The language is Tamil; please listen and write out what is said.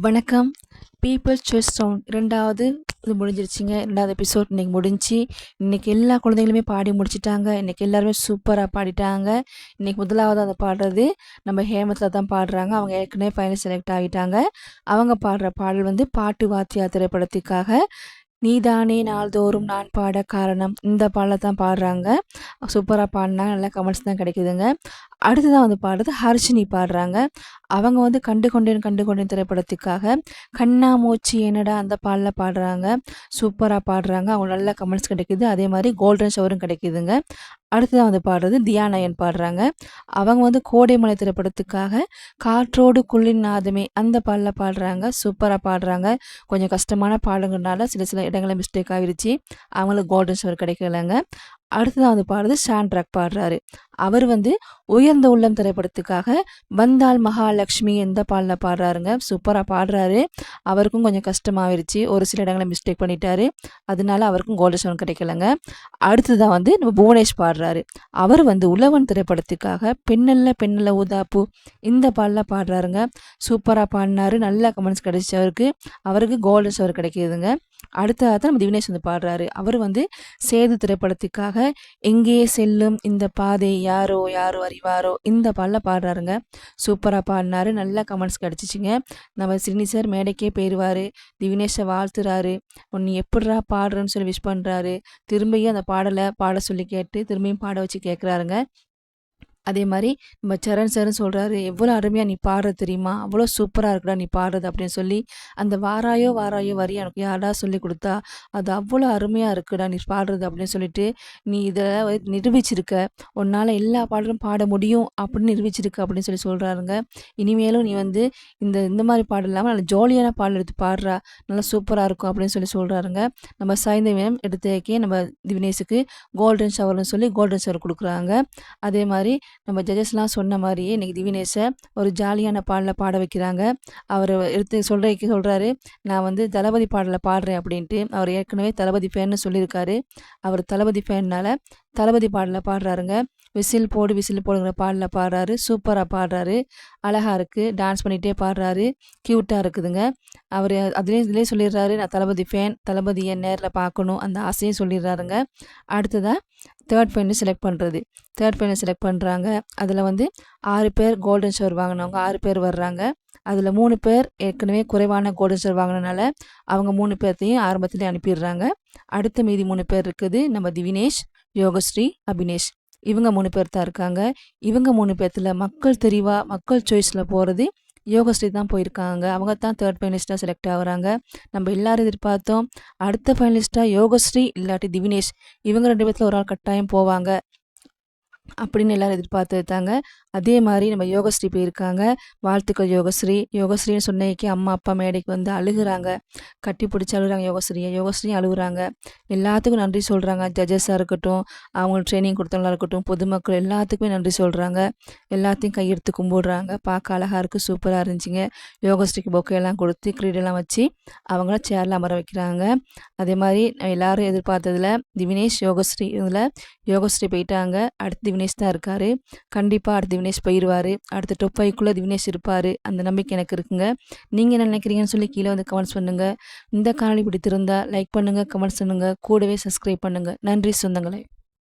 வணக்கம். பீப்புள் சாய்ஸ் சவுண்ட் ரெண்டாவது இது முடிஞ்சிருச்சுங்க. ரெண்டாவது எபிசோட் இன்றைக்கி முடிஞ்சு இன்றைக்கி எல்லா குழந்தைகளுமே பாடி முடிச்சிட்டாங்க. இன்றைக்கி எல்லாருமே சூப்பராக பாடிட்டாங்க. இன்றைக்கி முதலாவது அதை பாடுறது நம்ம ஹேமத்தில் தான் பாடுறாங்க. அவங்க ஏற்கனவே ஃபைனல் செலக்ட் ஆகிட்டாங்க. அவங்க பாடுற பாடல் வந்து பாட்டு வாத்தியா திரைப்படத்துக்காக நீதானே நாள்தோறும் நான் பாட காரணம். இந்த பாடலை தான் பாடுறாங்க. சூப்பராக பாடினாங்க. நல்லா கமெண்ட்ஸ் தான் கிடைக்குதுங்க. அடுத்ததான் வந்து பாடுறது ஹர்ஷினி பாடுறாங்க. அவங்க வந்து கண்டு கொண்டேன் கண்டு கொண்டேன் திரைப்படத்துக்காக. கண்ணா மூச்சி என்னடா அந்த பாடல பாடுறாங்க. சூப்பராக பாடுறாங்க. அவங்க நல்ல கமெண்ட்ஸ் கிடைக்குது. அதே மாதிரி கோல்டன் ஷவரும் கிடைக்குதுங்க. அடுத்ததான் வந்து பாடுறது தியானயன் பாடுறாங்க. அவங்க வந்து கோடைமலை திரைப்படத்துக்காக காற்றோடு குள்ளின் நாதமே அந்த பாடல பாடுறாங்க. சூப்பராக பாடுறாங்க. கொஞ்சம் கஷ்டமான பாடங்கிறனால சில சில இடங்களில் மிஸ்டேக் ஆகிருச்சு. அவங்களுக்கு கோல்டன் ஷவர் கிடைக்கலங்க. அடுத்ததான் வந்து பாடுறது சாண்ட்ராக் பாடுறாரு. அவர் வந்து உயர்ந்த உள்ளம் திரைப்படத்துக்காக வந்தால் மகாலட்சுமி எந்த பாடலில் பாடுறாருங்க? சூப்பராக பாடுறாரு. அவருக்கும் கொஞ்சம் கஷ்டமாகிருச்சு ஒரு சில இடங்களில் மிஸ்டேக் பண்ணிட்டாரு. அதனால அவருக்கும் கோல்டு ஸ்டோன் கிடைக்கலங்க. அடுத்ததான் வந்து நம்ம புவனேஷ் பாடுறாரு. அவர் வந்து உழவன் திரைப்படத்துக்காக பெண்ணல்ல பெண்ணல்ல ஊதாப்பு இந்த பாடலில் பாடுறாருங்க. சூப்பராக பாடினாரு. நல்ல கமெண்ட்ஸ் கிடைச்சவருக்கு அவருக்கு. அவருக்கு கோல்டன் ஸ்டோர் கிடைக்கிதுங்க. அடுத்ததாக நம்ம திவினேஷ் வந்து பாடுறாரு. அவர் வந்து சேது திரைப்படத்துக்காக எங்கே செல்லும் இந்த பாதை யாரோ யாரோ அறிவாரோ இந்த பாடலில் பாடுறாருங்க. சூப்பராக பாடினாரு. நல்ல கமெண்ட்ஸ் கிடச்சிச்சிங்க. நம்ம சிறுனி சார் மேடைக்கே போயிடுவார் திவினேஷை வாழ்த்துறாரு. உன்னை எப்படிரா பாடுறேன்னு சொல்லி விஷ் பண்ணுறாரு திரும்பியும் அந்த பாடலை பாட சொல்லி கேட்டு திரும்பியும் பாட வச்சு கேட்குறாருங்க. அதே மாதிரி நம்ம சரண் சரண் சொல்கிறாரு எவ்வளோ அருமையாக நீ பாடுறது தெரியுமா? அவ்வளோ சூப்பராக இருக்குடா நீ பாடுறது அப்படின்னு சொல்லி அந்த வாராயோ வாராயோ வரி எனக்கு யாரா சொல்லி கொடுத்தா அது அவ்வளோ அருமையாக இருக்குடா நீ பாடுறது அப்படின்னு சொல்லிட்டு நீ இதை நிரூபிச்சிருக்க. உன்னால் எல்லா பாடலும் பாட முடியும் அப்படின்னு நிரூபிச்சிருக்க அப்படின்னு சொல்லி சொல்கிறாருங்க இனிமேலும் நீ வந்து இந்த இந்த மாதிரி பாடல் இல்லாமல் நல்ல ஜாலியான பாடல் எடுத்து பாடுறா நல்லா சூப்பராக இருக்கும் அப்படின்னு சொல்லி சொல்கிறாருங்க நம்ம சாய்ந்தவியம் எடுத்தக்கே நம்ம திவினேஷுக்கு கோல்டன் ஷவர்னு சொல்லி கோல்டன் ஷவர் கொடுக்குறாங்க. அதே மாதிரி நம்ம ஜட்ஜஸ்லாம் சொன்ன மாதிரியே இன்றைக்கி திவினேஷை ஒரு ஜாலியான பாடலை பாட வைக்கிறாங்க. அவர் எடுத்து சொல்கிறக்கு சொல்கிறாரு நான் வந்து தளபதி பாடலில் பாடுறேன் அப்படின்ட்டு அவர் ஏற்கனவே தளபதி ஃபேன்னு சொல்லியிருக்காரு. அவர் தளபதி ஃபேன்னால் தளபதி பாடலை பாடுறாருங்க. விசில் போடு விசில் போடுங்கிற பாடலில் பாடுறாரு. சூப்பராக பாடுறாரு. அழகாக இருக்குது டான்ஸ் பண்ணிகிட்டே பாடுறாரு. க்யூட்டாக இருக்குதுங்க. அவர் அதுலேயும் இதுலேயும் சொல்லிடுறாரு நான் தளபதி ஃபேன் தளபதியை நேரில் பார்க்கணும் அந்த ஆசையும் சொல்லிடுறாருங்க. அடுத்ததாக தேர்ட் ஃபைனல் செலக்ட் பண்ணுறது தேர்ட் ஃபைனல் செலக்ட் பண்ணுறாங்க அதில் வந்து ஆறு பேர் கோல்டன் ஷவர் வாங்கினவங்க ஆறு பேர் வர்றாங்க. அதில் மூணு பேர் ஏற்கனவே குறைவான கோல்டன் ஷவர் வாங்கினனால அவங்க மூணு பேர்த்தையும் ஆரம்பத்துலேயே அனுப்பிடுறாங்க. அடுத்த மீதி மூணு பேர் இருக்குது. நம்ம திவினேஷ் யோகஸ்ரீ அபினேஷ். இவங்க மூணு பேர் தான் இருக்காங்க. இவங்க மூணு பேர்த்தில் மக்கள் தெரிவாக மக்கள் சாய்ஸில் போகிறது யோகஸ்ரீ தான் போயிருக்காங்க. அவங்க தான் தேர்ட் ஃபைனலிஸ்ட்டாக செலக்ட் ஆகுறாங்க. நம்ம எல்லாரும் எதிர்பார்த்தோம். அடுத்த ஃபைனலிஸ்ட்டாக யோகஸ்ரீ இல்லாட்டி திவினேஷ். இவங்க ரெண்டு பேர்த்தில் ஒரு ஆள் கட்டாயம் போவாங்க அப்படின்னு எல்லோரும் எதிர்பார்த்து தாங்க அதே மாதிரி நம்ம யோகஸ்ரீ போயிருக்காங்க. வாழ்த்துக்கள் யோகஸ்ரீ. யோகஸ்ரீன்னு சொன்னேக்கே அம்மா அப்பா மேடைக்கு வந்து அழுகுறாங்க. கட்டி பிடிச்சி அழுகுறாங்க யோகஸ்ரீயை. யோகஸ்ரீயும் அழுகுறாங்க. எல்லாத்துக்கும் நன்றி சொல்கிறாங்க ஜட்ஜஸாக இருக்கட்டும் அவங்களுக்கு ட்ரைனிங் கொடுத்தவங்களா இருக்கட்டும் பொதுமக்கள் எல்லாத்துக்குமே நன்றி சொல்கிறாங்க எல்லாத்தையும் கையெடுத்து கும்பிடுறாங்க. பார்க்க அழகாக இருக்குது சூப்பராக இருந்துச்சுங்க. யோகஸ்ரீக்கு பொக்கையெல்லாம் கொடுத்து கிரீடெல்லாம் வச்சு அவங்கள சேரில் அமர வைக்கிறாங்க. அதே மாதிரி எல்லோரும் எதிர்பார்த்ததில் திவினேஷ் யோகஸ்ரீ இதில் யோகஸ்ரீ போயிட்டாங்க. அடுத்து திவினேஷ் தான் இருக்கார். கண்டிப்பாக அடுத்து திவினேஷ் போயிடுவார் அடுத்த டொப் ஃபைவ்க்குள்ளே திவினேஷ் இருப்பார். அந்த நம்பிக்கை எனக்கு இருக்குங்க. நீங்கள் என்ன நினைக்கிறீங்கன்னு சொல்லி கீழே வந்து கமெண்ட்ஸ் பண்ணுங்கள் இந்த காணொலி பிடித்திருந்தால் லைக் பண்ணுங்கள் கமெண்ட்ஸ் பண்ணுங்கள் கூடவே சப்ஸ்கிரைப் பண்ணுங்கள் நன்றி சொந்தங்களே.